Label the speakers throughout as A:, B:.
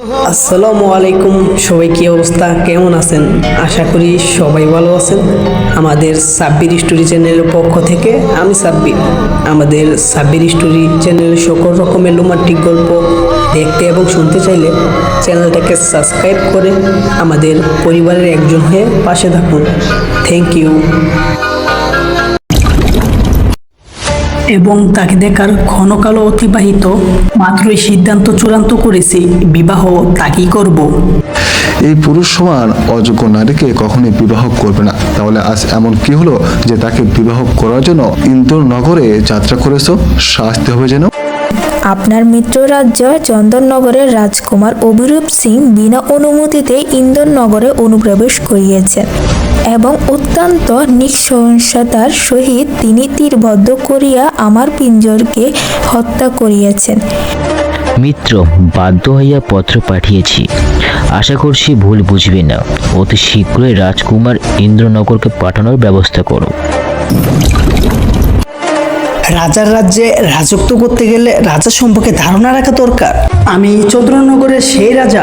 A: আসসালামু আলাইকুম, সবাই কি অবস্থা? কেমন আছেন? আশা করি সবাই ভালো আছেন। আমাদের সাব্বির স্টোরি চ্যানেলের পক্ষ থেকে আমি সাব্বির। আমাদের সাব্বির স্টোরি চ্যানেলের সকল রকমের রোমান্টিক গল্প দেখতে এবং শুনতে চাইলে চ্যানেলটাকে সাবস্ক্রাইব করে আমাদের পরিবারের একজন হয়ে পাশে থাকুন। Thank you. এবং তাকে দেখার ক্ষণকালো অতিবাহিত মাত্রই সিদ্ধান্ত চূড়ান্ত করেছি বিবাহ তাকেই করব।
B: এই পুরুষ সমান অযোগ্য নারীকে কখনোই বিবাহ করবে না। তাহলে আজ এমন কি হলো যে তাকে বিবাহ করার জন্য ইন্দোর নগরে যাত্রা করেছ? শাস্তি হবে যেন।
C: আপনার মিত্র রাজ্য চন্দননগরের রাজকুমার অভিরূপ সিং বিনা অনুমতিতে ইন্দোরনগরে অনুপ্রবেশ করিয়েছেন। এবং অত্যন্ত নিঃসহিংসতার সহিত তিনি তীরবদ্ধ করিয়া আমার পিঞ্জরকে হত্যা করিয়াছেন।
D: মিত্র, বাধ্য হইয়া পত্র পাঠিয়েছি। আশা করছি ভুল বুঝবে না। অতি শীঘ্রই রাজকুমার ইন্দ্রনগরকে পাঠানোর ব্যবস্থা করো।
A: রাজার রাজ্যে রাজত্ব করতে গেলে রাজা সম্পর্কে ধারণা রাখা দরকার। আমি চন্দ্রনগরের সেই রাজা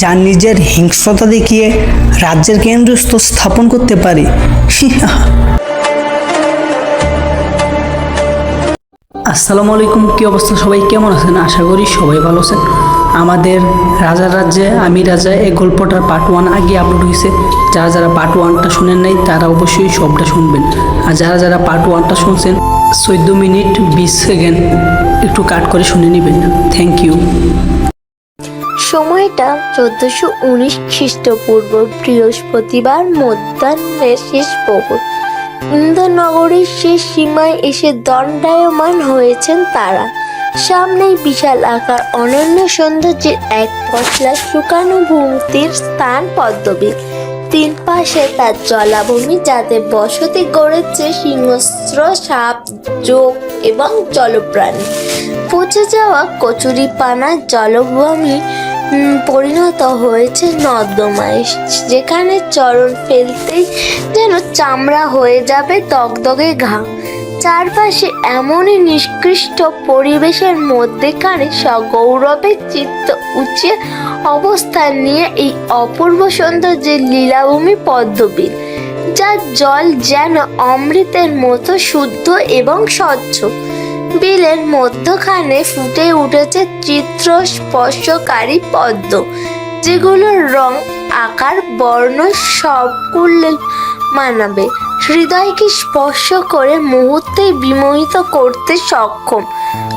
A: যার নিজের হিংস্রতা দেখিয়ে রাজ্যের কেন্দ্রস্থ স্থাপন করতে পারি। আসসালামু আলাইকুম, কি অবস্থা সবাই? কেমন আছেন? আশা করি সবাই ভালো আছেন। আমাদের রাজার রাজ্যে, আমি রাজা, এই গল্পটার পার্ট ওয়ান আগে আপলোড হয়েছে যারা যারা পার্ট ওয়ানটা শুনেন নাই, তারা অবশ্যই সবটা শুনবেন। আর যারা যারা পার্ট ওয়ানটা শুনছেন, চোদ্দ মিনিট বিশ সেকেন্ড একটু কাট করে শুনে নেবেন। থ্যাংক ইউ
E: সময়টা চোদ্দশো উনিশ খ্রিস্টপূর্ব বৃহস্পতিবার মধ্যাহ্নের শেষ প্রহর ইন্দ্রনগরের শেষ সীমায় এসে দণ্ডায়মান হয়েছেন তারা। সামনেই বিশাল আকার অনন্য সৌন্দর্যের এক পশলা শুকানো ভূমির স্থান পদ্মবী তিন পাশে তার জলাভূমি যাতে বসতি গড়েছে সিংহস্র, সাপ, যোগ এবং জলপ্রাণী। পচে যাওয়া কচুরিপানা জলভূমি পরিণত হয়েছে নর্দমায়, যেখানে চরণ ফেলতেই যেন চামড়া হয়ে যাবে দগদগে ঘাম চারপাশে এমনই নিষ্কৃষ্ট পরিবেশের মধ্যেখানে সগৌরবের চিত্ত উঁচিয়ে অবস্থান নিয়ে এই অপূর্ব সৌন্দর্যের লীলাভূমি পদ্মবীর যার জল যেন অমৃতের মতো শুদ্ধ এবং স্বচ্ছ। বিলের মধ্যখানে ফুটে উঠেছে চিত্র স্পর্শকারী পদ্ম, যেগুলোর রং, আকার, বর্ণ সবগুলো মানাবে। হৃদয়কে স্পর্শ করে মুহূর্তে বিমোহিত করতে সক্ষম।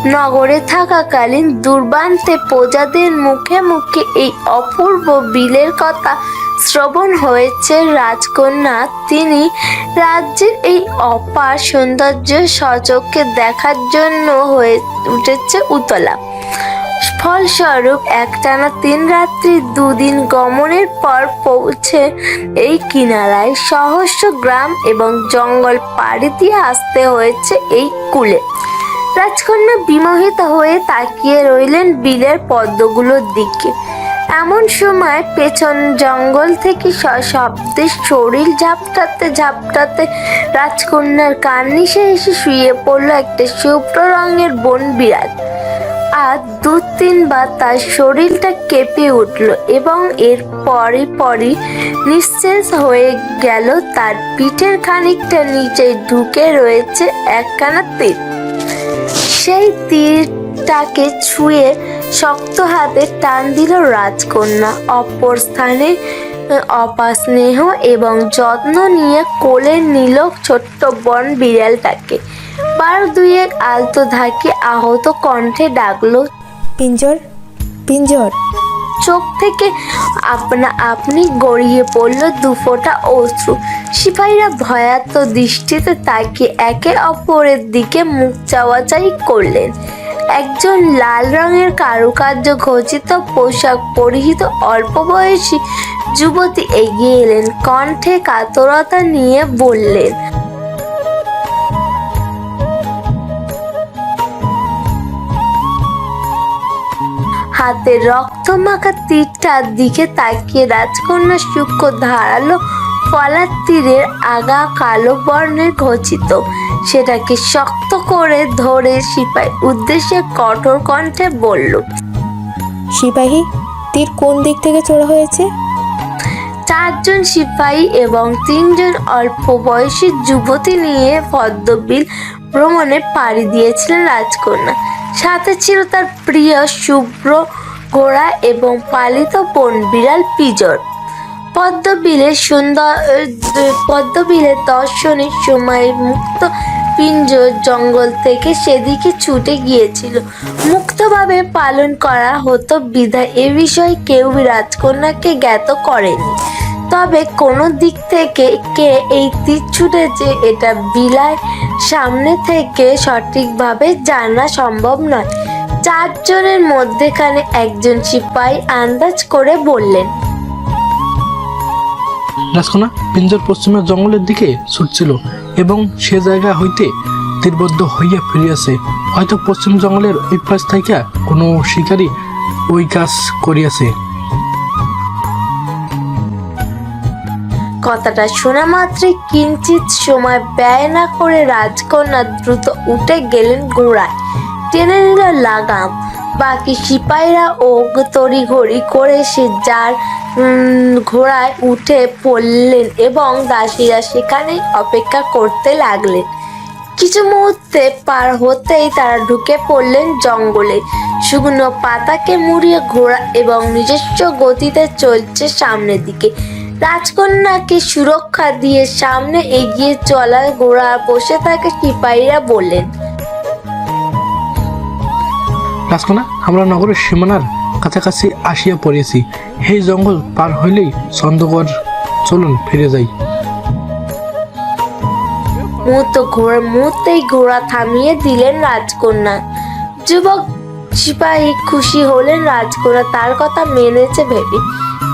E: নগরে থাকাকালীন দুর্বান্তে প্রজাদের মুখে মুখে এই অপূর্ব বিলের কথা শ্রবণ হয়েছে রাজকন্যা তিনি রাজ্যের এই অপার সৌন্দর্য সচক্ষে দেখার জন্য হয়ে উঠেছে উতলা। ফলস্বরূপ একটানা তিন রাত্রি দুদিন গমনের পর পৌঁছে এই কিনারায় সহস্র গ্রাম এবং জঙ্গল পাড়ি দিয়ে আসতে হয়েছে এই কুলে। রাজকন্যা বিমোহিত হয়ে তাকিয়ে রইলেন বিলের পদ্মগুলোর দিকে। এমন সময় পেছন জঙ্গল থেকে সশব্দে শরীর ঝাপটাতে ঝাপটাতে রাজকন্যার কান্নিসে এসে শুয়ে পড়ল একটা শুভ্র রঙের বন বিড়াল। দু তিনবার তার শরীরটা কেঁপে উঠল এবং এর পরে পরই নিঃশেষ হয়ে গেল তার পিঠের খানিকটা নিচে ঢুকে রয়েছে একখানা তীর। সেই তীরটাকে ছুঁয়ে শক্ত হাতে টান দিল রাজকন্যা। অপর স্থানে অপা স্নেহ এবং যত্ন নিয়ে কোলে নিল ছোট্ট বন বিড়ালটাকে। বার দুয়েক আলতো ধাকে আহত কণ্ঠে ডাকলো
C: পিঞ্জর পিঞ্জর।
E: চোখ থেকে আপনা আপনি গড়িয়ে পড়ল দুফোঁটা অশ্রু। সিপাহীরা ভয়াত্ম দৃষ্টিতে তাকে একে অপরের দিকে মুখ চাওয়াচাই করলেন। একজন লাল রঙের কারুকার্য খচিত পোশাক পরিহিত অল্প বয়সী যুবতী এগিয়ে এলেন। কণ্ঠে কাতরতা নিয়ে বললেন, হাতে রক্তমাখা তীরটার দিকে তাকিয়ে রাজকন্যা সূক্ষ্ম ধারালো ফলার তীরের আগা কালো বর্ণের খচিত সেটাকে শক্ত করে ধরে সিপাই উদ্দেশ্যে কঠোর কণ্ঠে বলল
C: সিপাহী তীর কোন দিক থেকে ছোড়া হয়েছে?
E: চারজন সিপাহী এবং তিনজন অল্প বয়সী যুবতী নিয়ে পদ্মবিল ভ্রমণে পাড়ি দিয়েছিলেন রাজকন্যা। সাথে ছিল তার প্রিয় শুভ্র ঘোড়া এবং পালিত বন বিড়াল পিজর। পদ্মবিলের সুন্দর পদ্মবিলের দর্শনের সময় মুক্ত পিঞ্জর জঙ্গল থেকে সেদিকে ছুটে গিয়েছিল। মুক্তভাবে পালন করা হতো বিধায় এ বিষয়ে কেউ রাজকন্যাকে জ্ঞাত করেনি। তবে কোনো দিক থেকে কে এই তীর ছুটেছে এটা বিলায় সামনে থেকে সঠিকভাবে জানা সম্ভব নয়। চারজনের মধ্যেখানে একজন সিপাহী আন্দাজ করে বললেন
F: রাজকন্যা পিঞ্জর পশ্চিমের জঙ্গলের দিকে ছুটছিল এবং সে জায়গা হইতে তীরবদ্ধ হইয়া ফিরিয়াছে। হয়তো পশ্চিম জঙ্গলের ওই পাশ থেকে কোনো শিকারী ওই কাজ করিয়াছে।
E: কথাটা শোনা মাত্রই কিঞ্চিত সময় ব্যয় না করে রাজকন্যা দ্রুত উঠে গেলেন ঘোড়ায় টেনে নিল লাগাম। বাকি সিপাহীরা ও তড়িঘড়ি করে সে যার ঘোড়ায় উঠে পড়লেন এবং দাসীরা সেখানে অপেক্ষা করতে লাগলেন। কিছু মুহূর্তে পার হতেই তারা ঢুকে পড়লেন জঙ্গলে। শুকনো পাতাকে মুড়িয়ে ঘোড়া এবং নিজস্ব গতিতে চলছে সামনের দিকে। রাজকন্যাকে সুরক্ষা দিয়ে সামনে এগিয়ে চলা ঘোড়া বসে থাকে সিপাহীরা বললেন
F: রাজকন্যা আমরা নগরের সীমানার কাছাকাছি আসিয়া পড়েছি এই জঙ্গল পার হইলেই ছন্দকর চলুন ফিরে যাই।
E: মুহূর্ত ঘোড়া মুহূর্তেই ঘোড়া থামিয়ে দিলেন রাজকন্যা। যুবক সিপাহী খুশি হলেন রাজকন্যা তার কথা মেনেছে ভেবে।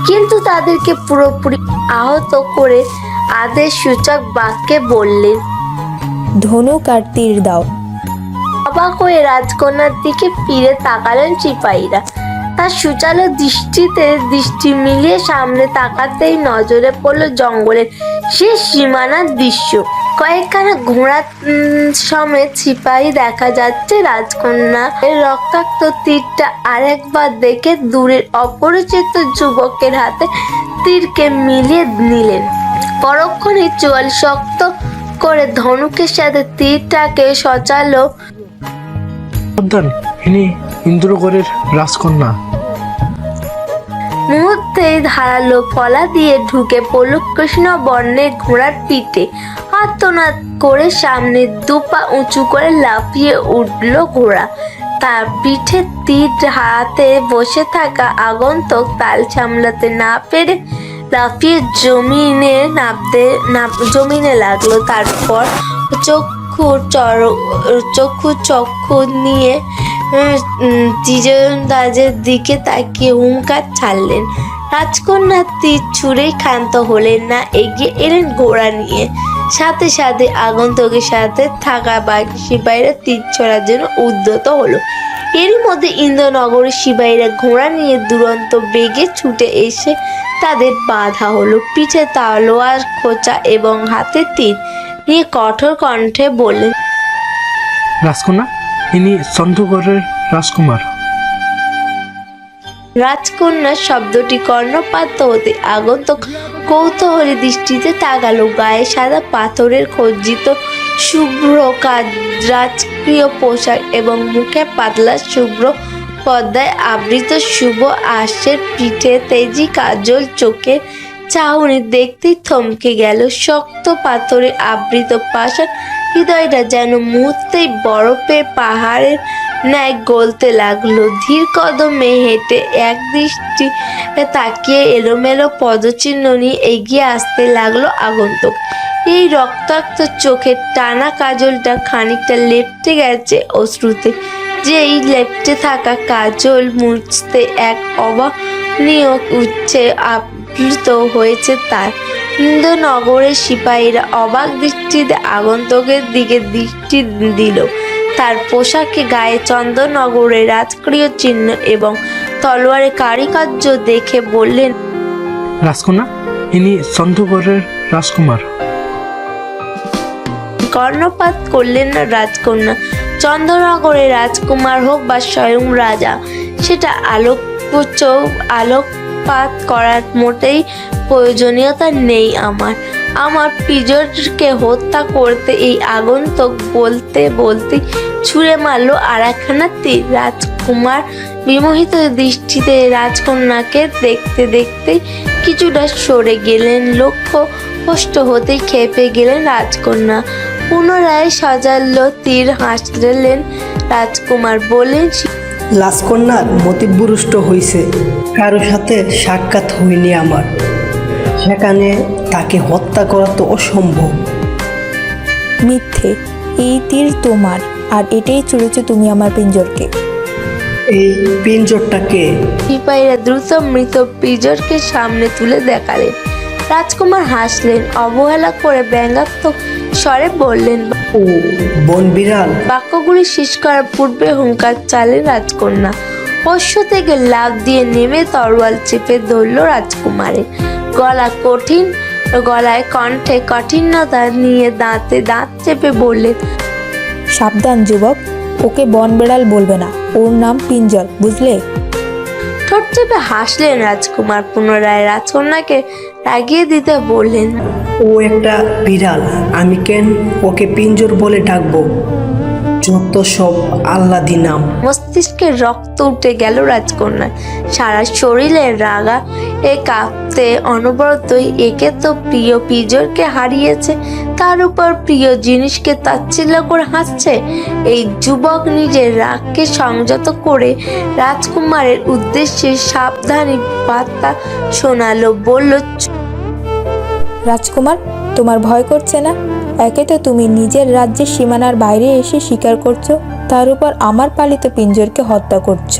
E: কিন্তু তাদেরকে পুরোপুরি আহত করে আদেশ সূচক বাক্যে বললেন
C: ধনুক আর তীর দাও।
E: অবাক হয়ে রাজকন্যার দিকে ফিরে তাকালেন সিপাহীরা। তার সুচালো দৃষ্টিতে দৃষ্টি মিলিয়ে সামনে তাকাতেই নজরে পড়ল জঙ্গলের শেষ সীমানার দৃশ্য। কয়েকখানা ঘোড়া সমেত সিপাহী দেখা যাচ্ছে রাজকন্যা এর রক্তাক্ত তীরটা আরেকবার দেখে দূরের অপরিচিত যুবকের হাতে তীরকে মিলিয়ে নিলেন। পরক্ষণে চোয়াল শক্ত করে ধনুকের সাথে তীরটাকে সচালো
F: ইনি ইন্দ্রগড়ের রাজকন্যা।
E: ধারালো দিয়ে ঢুকে পড়ল কৃষ্ণ বর্ণের ঘোড়ার পিঠে। করে সামনে দুপা উঁচু করে লাফিয়ে উঠল ঘোড়া। তার পিঠে তীর হাতে বসে থাকা আগন্তুক তাল সামলাতে না পেরে লাফিয়ে জমিনে নামতে জমিনে লাগল। তারপর চক্ষু চর চক্ষু চক্ষু নিয়ে তীরন্দাজের দিকে তাকিয়ে হুঙ্কার ছাড়লেন। রাজকন্যা তীর ছুঁড়েই ক্ষান্ত হলেন না, এগিয়ে এলেন ঘোড়া নিয়ে। সাথে সাথে আগন্তুকের সাথে থাকা বাকি সিপাহীরা তীর ছোড়ার জন্য উদ্যত হলো। এরই মধ্যে ইন্দ্রনগরের সিপাহীরা ঘোড়া নিয়ে দুরন্ত বেগে ছুটে এসে তাদের বাধা হলো। পিঠে তালোয়ার, খোঁচা এবং হাতে তীর। নিয়ে কঠোর কণ্ঠে বললেন
F: রাজকন্যা ইনি চন্দ্রগড়ের রাজকুমার।
E: রাজকন্যা শব্দটি কর্ণপাত হতে আগন্তক কৌতূহলী দৃষ্টিতে তাকালো গায়ে সাদা পাথরের খজ্জিত শুভ্র কাজ রাজকীয় পোশাক এবং মুখে পাতলা শুভ্র পর্দায় আবৃত শুভ আশের পিঠে তেজি কাজল চোখে চাউনি দেখতেই থমকে গেল, শক্ত পাথরে আবৃত পাশা হৃদয়টা যেন মুহূর্তেই বরফের পাহাড়ের ন্যায় গলতে লাগল। ধীর কদমে হেঁটে এক দৃষ্টি তাকিয়ে এলোমেলো পদচিহ্ন নিয়ে এগিয়ে আসতে লাগল আগন্তুক। এই রক্তাক্ত চোখের টানা কাজলটা খানিকটা লেপটে গেছে অশ্রুতে। যে এই লেপটে থাকা কাজল মুছতে এক অবানীয় উচ্ছে আপ্লুত হয়েছে তার। ইন্দ্রনগরের সিপাহীরা অবাক দৃষ্টিতে আগন্তকের দিকে দৃষ্টি দিল। তার পোশাকে গায়ে চন্দননগরের রাজকীয় চিহ্ন এবং তলোয়ারের কারিকার্য দেখে বললেন
F: রাজকন্যা ইনি চন্দ্রগড়ের রাজকুমার।
E: কর্ণপাত করলেন না রাজকন্যা। চন্দ্রনগরের রাজকুমার হোক বা স্বয়ং রাজা সেটা আলোক উচ্চ আলোকপাত করার মোটেই প্রয়োজনীয়তা নেই আমার। আমার পিজরকে হত্যা করতে এই আগন্তুক বলতে বলতে ছুঁড়ে মারলো আর একখানা তীর। রাজকুমার বিমোহিত দৃষ্টিতে রাজকন্যাকে দেখতে দেখতে কিছুটা সরে গেলেন, লক্ষ্য কষ্ট হতেই খেপে গেলেন রাজকন্যা। পুনরায় সাজালো তীর, হাসলেন রাজকুমার, বললেন
G: লাসকন্যার মতিভ্রষ্ট হয়েছে কারও সাথে সাক্ষাৎ হয়নি আমার। সেখানে তাকে হত্যা করা তো অসম্ভব।
C: মিথ্যে এই তীর তোমার আর এটাই চড়েছো তুমি আমার পিঞ্জরকে।
G: এই পিঞ্জরটাকে
E: সিপাহীরা দ্রুত মৃত পিঞ্জরকে সামনে তুলে দেখালেন। রাজকুমার হাসলেন অবহেলা করে ব্যঙ্গাত্মক স্বরে বললেন
G: ও বন বিড়াল।
E: বাক্যগুলি শেষ করার পূর্বে হুঙ্কার চালেন রাজকন্যা অশ্ব থেকে লাফ দিয়ে নেমে তরোয়াল চেপে ধরল রাজকুমারের গলা কঠিন গলায় কণ্ঠে কঠিনতা নিয়ে দাঁতে দাঁত চেপে বললেন
C: সাবধান যুবক ওকে বন বেড়াল বলবে না। ওর নাম পিঞ্জল বুঝলে?
E: ঠোঁট চেপে হাসলেন রাজকুমার পুনরায় রাজকন্যাকে রাগিয়ে দিতে বললেন।
G: ও একটা বিড়াল আমি কেন ওকে পিঞ্জর বলে ডাকবো? যত সব আল্লাদি নাম।
E: মস্তিষ্কে রক্ত উঠে গেল রাজকন্যার। সারা শরীরে রাগা এ কাঁপতে অনবরতই একে তো প্রিয় পিজরকে হারিয়েছে তার উপর প্রিয় জিনিসকে তাচ্ছিল্য করে হাসছে। এই যুবক নিজের রাগকে সংযত করে রাজকুমারের উদ্দেশ্যে সাবধানী বার্তা শোনালো বলল
C: রাজকুমার তোমার ভয় করছে না? একে তো তুমি নিজের রাজ্যের সীমানার বাইরে এসে স্বীকার করছ তার উপর আমার পালিত পিঞ্জরকে হত্যা করছ।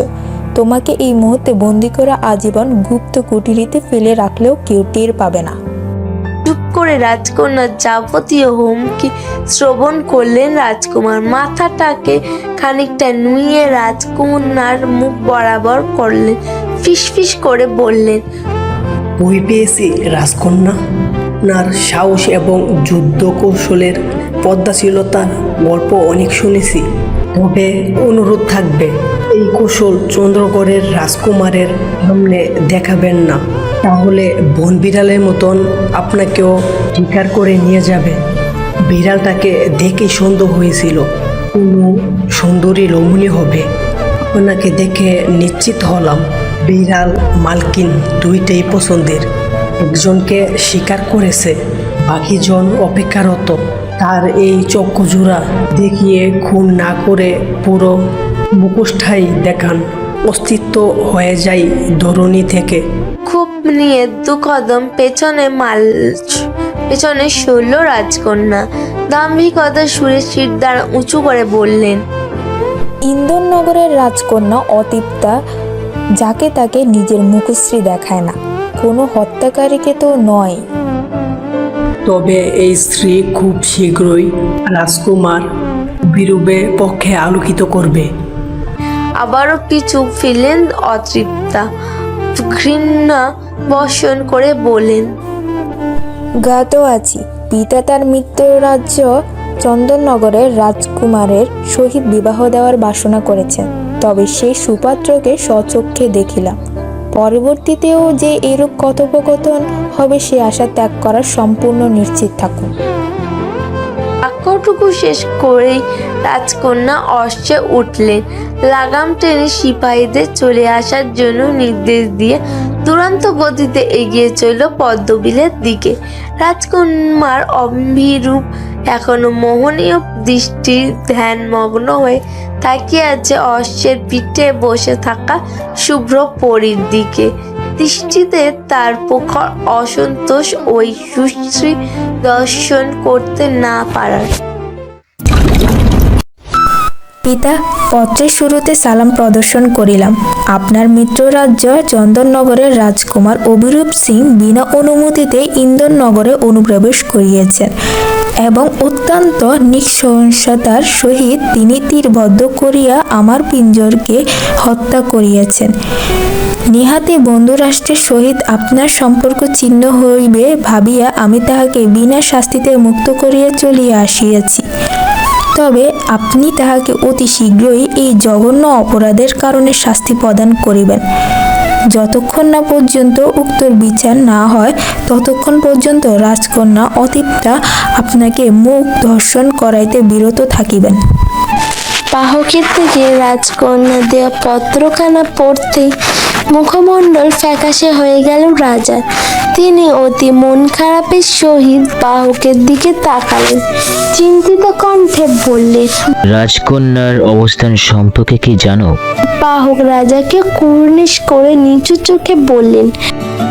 C: তোমাকে এই মুহূর্তে বন্দি করে আজীবন গুপ্ত কুটিরিতে ফেলে রাখলেও কেউ টের পাবে না।
E: চুপ করে রাজকন্যার যাবতীয় হুমকি শ্রবণ করলেন রাজকুমার। মাথাটাকে খানিকটা নুইয়ে রাজকন্যার মুখ বরাবর করলেন ফিসফিস করে বললেন
G: বই পেয়েছি রাজকন্যা। নার সাহস এবং যুদ্ধ কৌশলের পদ্মাশীলতার গল্প অনেক শুনেছি। তবে অনুরোধ থাকবে, এই কৌশল চন্দ্রগড়ের রাজকুমারের সামনে দেখাবেন না। তাহলে বন বিড়ালের মতন আপনাকেও শিকার করে নিয়ে যাবে। বিড়ালটাকে দেখে সন্দেহ হয়েছিল। কোনো সুন্দরী রমণী হবে। আপনাকে দেখে নিশ্চিত হলাম, বিড়াল মালকিন দুইটাই পছন্দের। একজনকে স্বীকার করেছে। বাকিজন অপেক্ষারত তার এই চক্ষুজোড়া দেখিয়ে খুন না করে পুরো মুখোশটাই দেখান। অস্তিত্ব হয়ে যায় ধরণী থেকে।
E: খুব নিয়ে দু কদম পেছনে মাল পেছনে সরল রাজকন্যা। দাম্ভিকতা সুরে শির দ্বারা উঁচু করে বললেন
C: ইন্দোরনগরের রাজকন্যা অতিপ্তা যাকে তাকে নিজের মুখশ্রী দেখায় না। কোনো হত্যাকারীকে তো নয়।
G: তবে এই স্ত্রী খুব শীঘ্রই রাজকুমার বিরূপে পক্ষে আলোকিত করবে।
E: আবারও পিছু ফিরলেন অতৃপ্তা। ঘৃণা বর্ষণ করে বলেন
C: গাত আছি। পিতা তার মৃত্যুর রাজ্য চন্দননগরের রাজকুমারের সহিত বিবাহ দেওয়ার বাসনা করেছেন। তবে সেই সুপাত্রকে স্বচক্ষে দেখিলাম। পরবর্তীতেও যে এরূপ কথোপকথন হবে সে আশা ত্যাগ করার সম্পূর্ণ নিশ্চিত থাকুন
E: বাক্যটুকু শেষ করেই রাজকন্যা অশ্বে উঠলেন। লাগাম টেনে সিপাহীদের চলে আসার জন্য নির্দেশ দিয়ে দুরন্ত গতিতে এগিয়ে চলল পদ্মবিলের দিকে। রাজকুমার অম্ভীরূপ এখনও মোহনীয় দৃষ্টি ধ্যানমগ্ন হয়ে তাকিয়ে আছে অশ্বের পিঠে বসে থাকা শুভ্র পরীর দিকে। দৃষ্টিতে তার প্রখর অসন্তোষ ওই সুশ্রী দর্শন করতে না পারার।
C: পিতা, পত্রের শুরুতে সালাম প্রদর্শন করিলাম। আপনার মিত্ররাজ্য চন্দননগরের রাজকুমার অভিরূপ সিং বিনা অনুমতিতে ইন্দোরনগরে অনুপ্রবেশ করিয়েছেন। এবং অত্যন্ত নিঃসংসতার সহিত তিনি তীরবদ্ধ করিয়া আমার পিঞ্জরকে হত্যা করিয়াছেন। নিহাতে বন্ধুরাষ্ট্রের সহিত আপনার সম্পর্ক চিহ্ন হইবে ভাবিয়া আমি তাহাকে বিনা শাস্তিতে মুক্ত করিয়া চলিয়া আসিয়াছি। তবে আপনি তাহাকে অতি শীঘ্রই এই জঘন্য অপরাধের কারণে শাস্তি প্রদান করিবেন। যতক্ষণ না পর্যন্ত উক্ত বিচার না হয়, ততক্ষণ পর্যন্ত রাজকন্যা অতীতটা আপনাকে মুখ ধর্ষণ করাইতে বিরত থাকিবেন।
H: পাহকের থেকে রাজকন্যা দেওয়া পত্রখানা পড়তেই মুখমণ্ডল ফ্যাকাশে হয়ে গেল রাজার তিনি অতি মন খারাপের সহিত বাহকের দিকে তাকালেন। চিন্তিত কণ্ঠে বললেন
D: রাজকন্যার অবস্থান সম্পর্কে কি জানো?
H: বাহক রাজাকে কুর্নিশ করে নিচু চোখে বললেন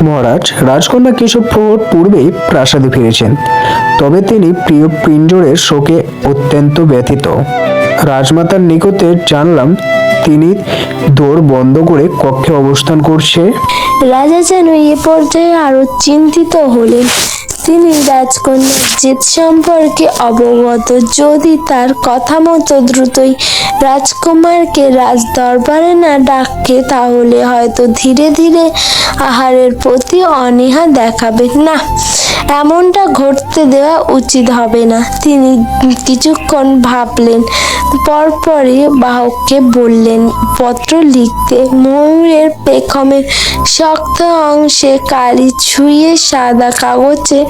I: মহারাজ রাজকন্যা কিছু প্রহর পূর্বেই প্রাসাদে ফিরেছেন। তবে তিনি প্রিয় পিঞ্জরের শোকে অত্যন্ত ব্যথিত। রাজমাতার নিকটে জানলাম, তিনি দৌড় বন্ধ করে কক্ষে অবস্থান করছে।
H: রাজা যেন এ পর্যায়ে আরও চিন্তিত হলেন। তিনি রাজকন্যার জেদ সম্পর্কে অবগত। যদি তার কথা মতো দ্রুতই রাজকুমারকে রাজ দরবারে না ডাকে, তাহলে হয়তো ধীরে ধীরে আহারের প্রতি অনীহা দেখাবে। না, এমনটা ঘটতে দেওয়া উচিত হবে না। তিনি কিছুক্ষণ ভাবলেন পরপরে বাহককে বললেন, পত্র লিখতে ময়ূরের পেখমের শক্ত অংশে কালি ছুঁয়ে সাদা কাগজে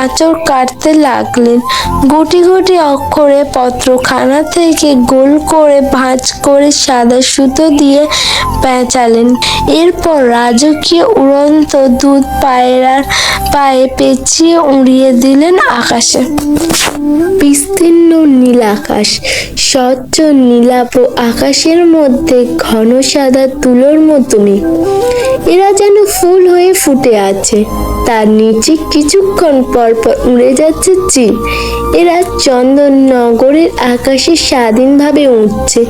H: আঁচড় কাটতে লাগলেন। গুটি গুটি অক্ষরে পত্রখানা থেকে গোল করে ভাঁজ করে সাদা সুতো দিয়ে পেঁচালেন। এরপর রাজকীয় উড়ন্ত দুধ পায়রার পায়ে পেঁচিয়ে উড়িয়ে দিলেন আকাশে। বিস্তীর্ণ নীল আকাশ, স্বচ্ছ নীলাপ আকাশের মধ্যে ঘন সাদা তুলোর মতো এরা যেন ফুল হয়ে ফুটে আছে। তার নিচে কিছুক্ষণ পর পর উড়ে যাচ্ছে চিল এরা চন্দননগরের আকাশে স্বাধীনভাবে উঠছে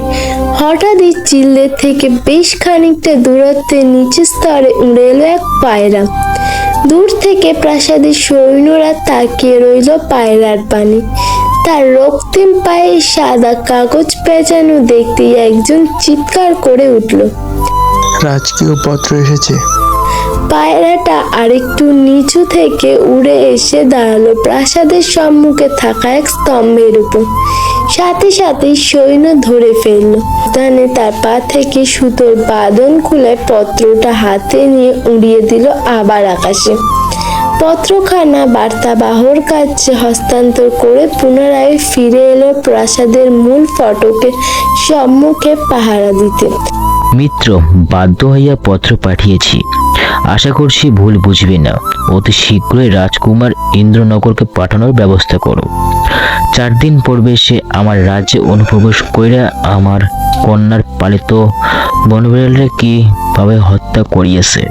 H: হঠাৎ এই চিলদের থেকে বেশ খানিকটা দূরত্বে নিচের স্তরে উড়ে এলো এক পায়রা। দূর থেকে প্রাসাদের সৈন্যরা তাকিয়ে রইল পায়রার পানি। তার রক্তিম পায়ে সাদা কাগজ পেঁচানো দেখতে একজন চিৎকার করে উঠল।
I: রাজকীয় পত্র এসেছে।
H: পায়রাটা আরেকটু নিচু থেকে উড়ে এসে দাঁড়াল প্রাসাদের সম্মুখে থাকা এক স্তম্ভের উপর। সাথে সাথে সৈন্য ধরে ফেলল। উদ্যানে তার পা থেকে সুতোর বাঁধন খুলে পত্রটা হাতে নিয়ে উড়িয়ে দিল আবার আকাশে। পত্রখানা বার্তা বার্তাবাহর কাছে হস্তান্তর করে পুনরায় ফিরে এলো প্রাসাদের মূল ফটকের সম্মুখে পাহারা দিতে।
D: মিত্র, বাধ্য হইয়া পত্র পাঠিয়েছি। আশা করছি ভুল বুঝবে না। অতি শীঘ্রই রাজকুমার ইন্দ্রনগরকে পাঠানোর ব্যবস্থা করো। চার দিন পূর্বে সে আমার রাজ্যে অনুপ্রবেশ কইরা আমার কন্যার পালিত বনবিড়ালরে কীভাবে হত্যা করিয়াছে,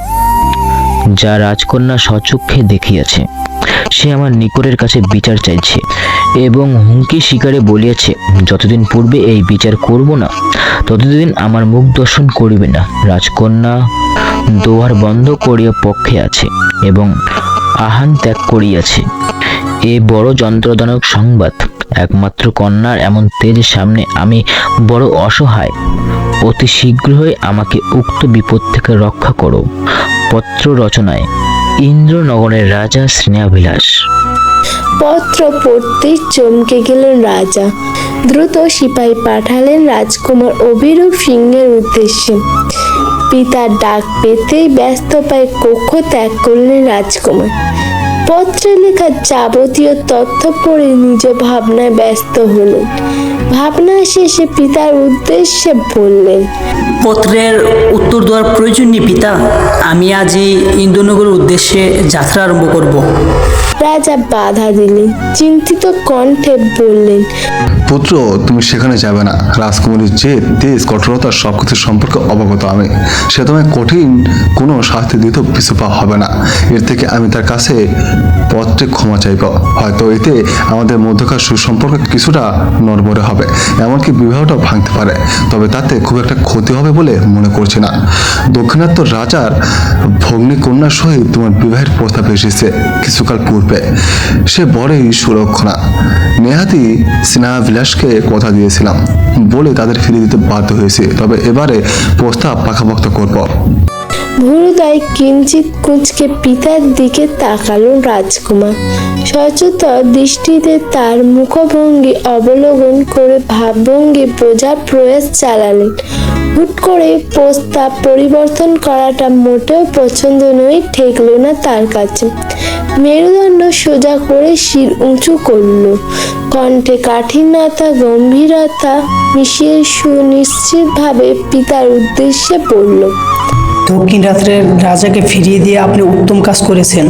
D: যা রাজকন্যা সচক্ষে দেখিয়াছে। সে আমার নিকটের কাছে বিচার চাইছে এবং হুমকি শিকারে বলিয়াছে, যতদিন পূর্বে এই বিচার করব না, ততদিন আমার মুখ দর্শন করিবে না। রাজকন্যা দোয়ার বন্ধ করিয়া পক্ষে আছে এবং আহান ত্যাগ করিয়াছে। এ বড় যন্ত্রদানক সংবাদ। একমাত্র কন্যার এমন তেজ সামনে আমি বড় অসহায়। অতি শীঘ্রই আমাকে উক্ত বিপদ থেকে রক্ষা করো। পত্র রচনায়, ইন্দ্রনগরের রাজা স্নেহাবিলাস
H: পত্র পড়তে চমকে গেলেন রাজা। দ্রুত সিপাহী পাঠালেন রাজকুমার অভিরূপ সিংহের উদ্দেশ্যে। পিতার ডাক পেতেই ব্যস্ত পায়ে কক্ষ ত্যাগ করলেন রাজকুমার। পত্রে লেখা যাবতীয় তথ্য পড়ে নিজ ভাবনায় ব্যস্ত হলেন। ভাবনা শেষে পিতার উদ্দেশ্যে বললেন,
A: পত্রের উত্তর দেওয়ার প্রয়োজন নেই পিতা। আমি আজই ইন্দুনগরের উদ্দেশ্যে যাত্রা আরম্ভ করব।
H: রাজা বাধা দিলেন। চিন্তিত কণ্ঠে বললেন,
B: পুত্র, তুমি সেখানে যাবে না। রাজকুমারীর যে তেজ কঠোরতা সবকিছু সম্পর্কে অবগত আমি। সে তোমায় কঠিন কোনো শাস্তি দিতে পিছু পা হবে না। এর থেকে আমি তার কাছে পত্রে ক্ষমা চাইব। হয়তো এতে আমাদের মধ্যকার সুসম্পর্ক কিছুটা নড়বড়ে হবে, এমনকি বিবাহটাও ভাঙতে পারে। তবে তাতে খুব একটা ক্ষতি হবে বলে মনে করছি না। দক্ষিণাত্য রাজার ভগ্নী কন্যার সহিত তোমার বিবাহের প্রস্তাব এসেছে কিছুকাল পূর্বে। সে বড়ই সুরক্ষণা। নেহাতি স্নেহাবিলাসকে কথা দিয়েছিলাম, বলে তাদের ফিরিয়ে দিতে বাধ্য হয়েছে, তবে এবারে প্রস্তাব পাকাপোক্ত করব।
H: ভুরুদয় কিঞ্চিত কুঁচকে পিতার দিকে তাকালো রাজকুমার। সচেতন দৃষ্টিতে তার মুখভঙ্গি অবলোকন করে ভাবভঙ্গি বোঝার প্রয়াস চালালেন। হুট করে প্রস্তাব পরিবর্তন করাটা মোটেও পছন্দ নয়, ঠেকলো না তার কাছে। মেরুদণ্ড সোজা করে শির উঁচু করল। কণ্ঠে কাঠিন্যতা, গম্ভীরতা মিশিয়ে সুনিশ্চিতভাবে পিতার উদ্দেশ্যে পড়ল।
A: দক্ষিণ রাত্রের রাজাকে ফিরিয়ে দিয়ে আপনি উত্তম কাজ করেছেন।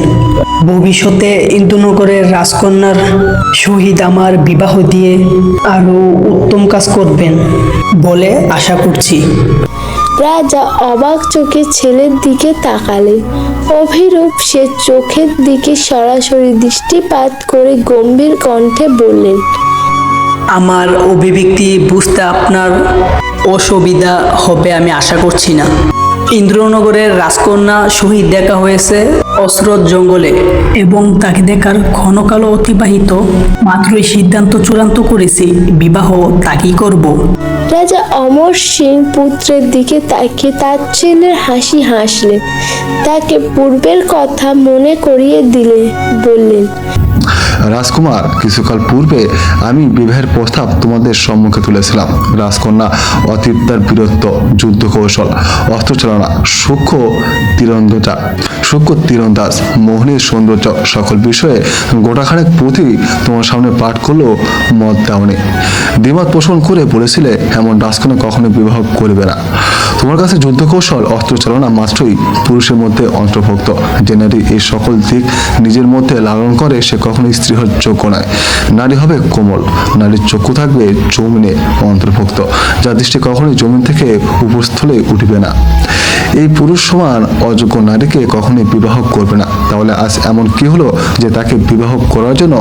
A: ভবিষ্যতে ইন্দুনগরের রাজকন্যার শহীদ আমার বিবাহ দিয়ে আরও উত্তম কাজ করবেন। বলে আশা করছি।
H: রাজা অবাক চোখে ছেলের দিকে তাকালেন। অভিরূপ সে চোখের দিকে সরাসরি দৃষ্টিপাত করে গম্ভীর কণ্ঠে বললেন
A: আমার অভিব্যক্তি বুঝতে আপনার অসুবিধা হবে আমি আশা করছি না। ইন্দ্রনগরের রাজকন্যা শহীদ দেখা হয়েছে। অস্রত জঙ্গলে। এবং তাকে দেখার ক্ষণকাল অতিবাহিত, মাত্রই সিদ্ধান্ত চূড়ান্ত করেছি বিবাহ তাকেই করব।
H: রাজা অমর সিং পুত্রের দিকে তাকে তার ছেলের হাসি হাসলেন। তাকে পূর্বের কথা মনে করিয়ে দিলে বললেন
B: রাজকুমার, কিছুকাল পূর্বে আমি বিবাহের প্রস্তাব তোমাদের সম্মুখে তুলেছিলাম। রাজকন্যা অতীতার বীরত্ব, যুদ্ধ কৌশল, অস্ত্রচালনা, সূক্ষ্ম তীরন্দাজা, সূক্ষ্ম তীরন্দাজ, মোহনীর সৌন্দর্য সকল বিষয়ে গোটাখানেক পুঁথি তোমার সামনে পাঠ করলেও মত দেওনি। দ্বিমত পোষণ করে বলেছিলে, এমন রাজকন্যা কখনো বিবাহ করবে না। তোমার কাছে যুদ্ধ কৌশল, অস্ত্রচালনা মাত্রই পুরুষের মধ্যে অন্তর্ভুক্ত। যে নারী এই সকল দিক নিজের মধ্যে লালন করে, সে কখনো স্ত্রী যোগ্য নয়। নারী হবে কোমল, নারীর চক্ষু থাকবে জমিনে অন্তর্ভুক্ত যার দৃষ্টি কখনোই জমিন থেকে উপস্থলে উঠবে না। এই পুরুষ সমান অযোগ্য নারীকে কখনোই বিবাহ করবে না। তাহলে আজ এমন কি হলো যে তাকে বিবাহ করার জন্য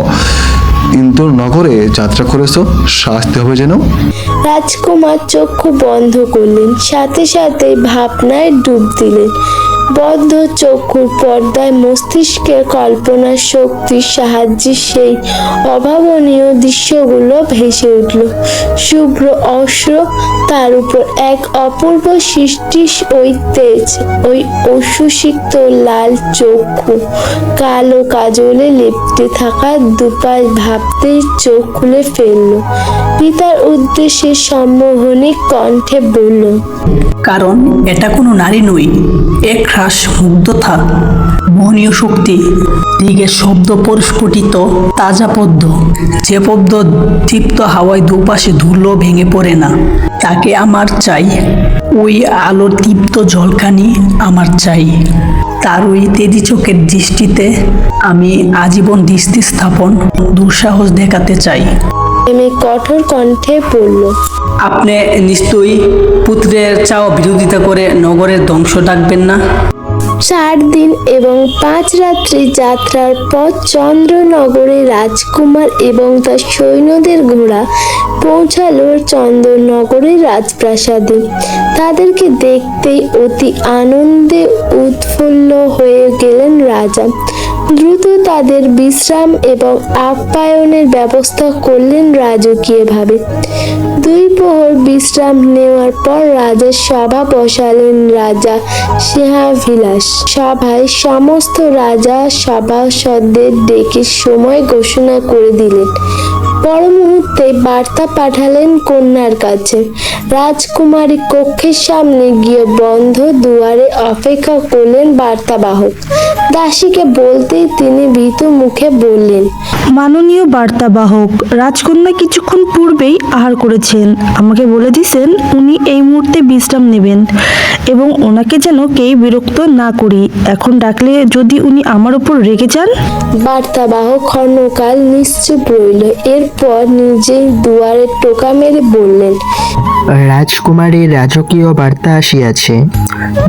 B: ইন্দোর নগরে যাত্রা করেছ? শাস্তি হবে যেন?
H: রাজকুমার চক্ষু বন্ধ করলেন, সাথে সাথে ভাবনায় ডুব দিলেন। বদ্ধ চক্ষুর পর্দায় মস্তিষ্কের কল্পনার শক্তির সাহায্যে সেই অভাবনীয় দৃশ্যগুলো ভেসে উঠল। শুভ্র অস্র তার উপর এক অপূর্ব সৃষ্টি ওই তেজ ওই অসুসিক্ত লাল চক্ষু কালো কাজলে লেপ্টে থাকা দুপাশ ভাবতেই চোখ খুলে ফেলল। পিতার উদ্দেশ্যে সম্মোহনী কণ্ঠে বলল
A: কারণ এটা কোনো নারী নই, এক হ্রাস মুগ্ধতা মোহনীয় শক্তি দিকে শব্দ পরিস্ফুটিত, তাজা পদ্ম। যে পদ্ম দীপ্ত হাওয়ায় দুপাশে ধুলো ভেঙে পড়ে না, তাকে আমার চাই। ওই আলোর দীপ্ত ঝলকানি আমার চাই। তার ওই তেজি চোখের দৃষ্টিতে আমি আজীবন দৃষ্টি স্থাপন, দুঃসাহস দেখাতে চাই।
H: প্রেমে কঠোর কণ্ঠে বলল
A: আপনি নিশ্চয়ই পুত্রের চাও বিরোধিতা করে নগরের ধ্বংস ডাকবেন না?
H: চার দিন এবং পাঁচ রাত্রি যাত্রার পর চন্দ্রনগরে রাজকুমার এবং তার সৈন্যদের ঘোড়া পৌঁছালো চন্দ্রনগরের রাজপ্রাসাদে। তাদেরকে দেখতেই অতি আনন্দে উৎফুল্ল হয়ে গেলেন রাজা। দ্রুত তাদের বিশ্রাম এবং আপ্যায়নের ব্যবস্থা করলেন রাজকীয়ভাবে। দুই প্রহর বিশ্রাম নেওয়ার পর রাজার সভা বসালেন রাজা সিংহাভিলাস সভায় সমস্ত রাজা সভাসদদের ডেকে সময় ঘোষণা করে দিলেন। পর মুহূর্তে বার্তা পাঠালেন কন্যার কাছে। রাজকুমারী কক্ষের সামনে গিয়ে বন্ধ দুয়ারে অপেক্ষা করলেন বার্তাবাহক। দাসীকে বলতেই তিনি ভীতু মুখে বললেন,
J: মাননীয় বার্তাবাহক, রাজকন্যা কিছুক্ষণ পূর্বেই আহার করেছেন। আমাকে বলে দিছেন উনি এই মুহূর্তে বিশ্রাম নেবেন এবং ওনাকে যেন কেই বিরক্ত না করি। এখন ডাকলে যদি উনি আমার উপর রেগে যান?
H: বার্তাবাহক ক্ষণকাল নিশ্চুপ রইল। এরপর নিজেই দুয়ারে টোকা মেরে বললেন
K: রাজকুমারীর রাজকীয় বার্তা আসিয়াছে।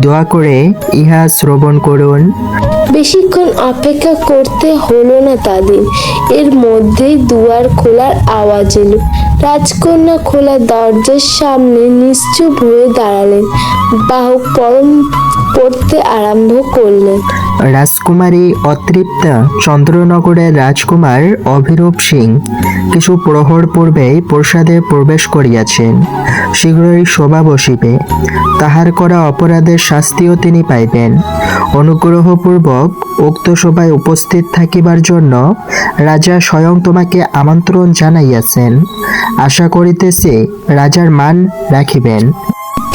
K: দোয়া করে ইহা শ্রবণ করুন।
H: বেশিক্ষণ অপেক্ষা করতে হলো না তাদের। এর মধ্যেই দুয়ার খোলার আওয়াজ এলো। রাজকন্যা খোলা দরজার সামনে নিশ্চুপ হয়ে দাঁড়ালেন। বাহক পরম পড়তে আরম্ভ করলেন।
K: রাজকুমারী অতৃপ্তা চন্দ্রনগরের রাজকুমার অভিরূপ সিং কিছু প্রহর পূর্বেই প্রসাদে প্রবেশ করিয়াছেন। শীঘ্রই শোভা বসিবে। তাহার করা অপরাধের শাস্তিও তিনি পাইবেন। অনুগ্রহপূর্বক উক্ত সভায় উপস্থিত থাকিবার জন্য রাজা স্বয়ং তোমাকে আমন্ত্রণ জানাইয়াছেন। আশা করিতেছি রাজার মান রাখিবেন।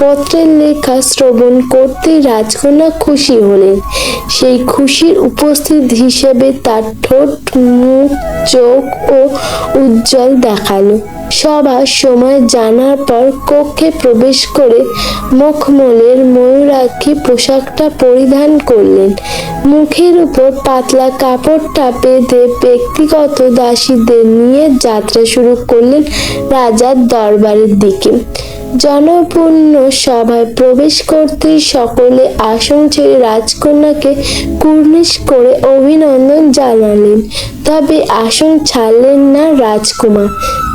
H: পত্রের লেখা শ্রবণ করতে রাজকন্যা খুশি হলেন। সেই খুশির উপস্থিত হিসেবে তার ঠোঁট, মুখ, চোখ ও উজ্জ্বল দেখাল। সবার সময় জানার পর কক্ষে প্রবেশ করে মুখমলের ময়ূরাক্ষী পোশাকটা পরিধান করলেন। মুখের উপর পাতলা কাপড়টা বেঁধে ব্যক্তিগত দাসীদের নিয়ে যাত্রা শুরু করলেন রাজার দরবারের দিকে। জনপূর্ণ সভায় প্রবেশ করতেই সকলে আসন ছেড়ে রাজকন্যাকে কুর্নিশ করে অভিনন্দন জানালেন। তবে আসন ছাড়লেন না রাজকুমার।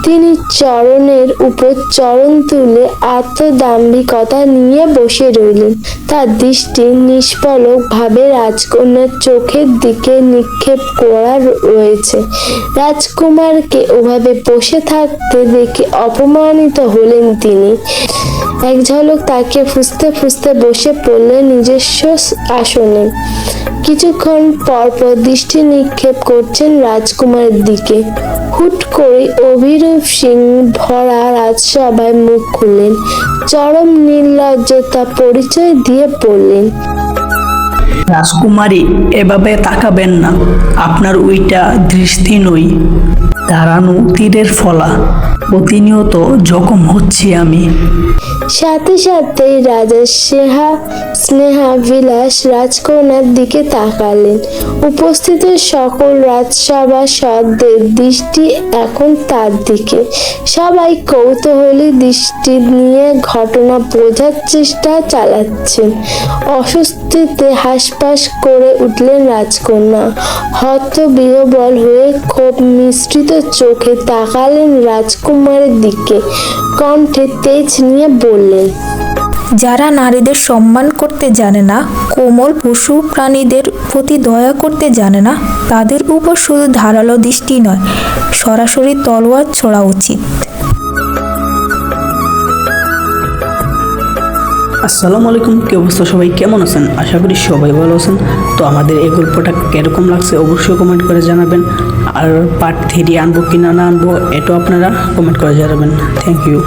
H: তিনি চরণের উপর চরণ তুলে আত্মদাম্ভিকতা নিয়ে বসে রইলেন। তার দৃষ্টি নিষ্পলক ভাবে রাজকন্যার চোখের দিকে নিক্ষেপ করা রয়েছে। রাজকুমারকে ওভাবে বসে থাকতে দেখে অপমানিত হলেন তিনি। এক ঝলক তাকে ফুসতে ফুসতে বসে পড়লেন নিজস্ব আসনে। কিছুক্ষণ পর পর দৃষ্টি নিক্ষেপ করছেন রাজকুমারের দিকে। হুট করে অভিরূপ সিং ভরা রাজসভায় মুখ খুললেন। চরম নির্লজ্জতা পরিচয় দিয়ে পড়লেন
A: রাজকুমারী, এভাবে তাকাবেন না। আপনার ওইটা দৃষ্টি নই দাঁড়ানো তীরের ফলা। প্রতিনিয়ত জখম হচ্ছি আমি।
H: সাথে সাথেই রাজা স্নেহা স্নেহা বিলাস রাজকন্যার দিকে তাকালেন। উপস্থিত সকল রাজসভাসদদের দৃষ্টি এখন তার দিকে। সবাই কৌতূহলী দৃষ্টি নিয়ে ঘটনা বোঝার চেষ্টা চালাচ্ছেন। অস্বস্তিতে হাসপাস করে উঠলেন রাজকন্যা। হতবিহবল হয়ে ক্ষোভ মিশ্রিত চোখে তাকালেন রাজকুমারের দিকে কণ্ঠে তেজ নিয়ে বললেন
C: যারা নারীদের সম্মান করতে জানে না কোমল পশু প্রাণীদের প্রতি দয়া করতে জানে না তাদের উপর শুধু ধারালো দৃষ্টি নয় সরাসরি তলোয়ার ছোড়া উচিত।
A: আসসালামু আলাইকুম কি অবস্থা সবাই? কেমন আছেন? আশা করি সবাই ভালো আছেন। তো আমাদের এই গল্পটা কীরকম লাগছে অবশ্যই কমেন্ট করে জানাবেন। আর পার্ট থ্রি আনব কি না না আনব, এটাও আপনারা কমেন্ট করে জানাবেন। Thank you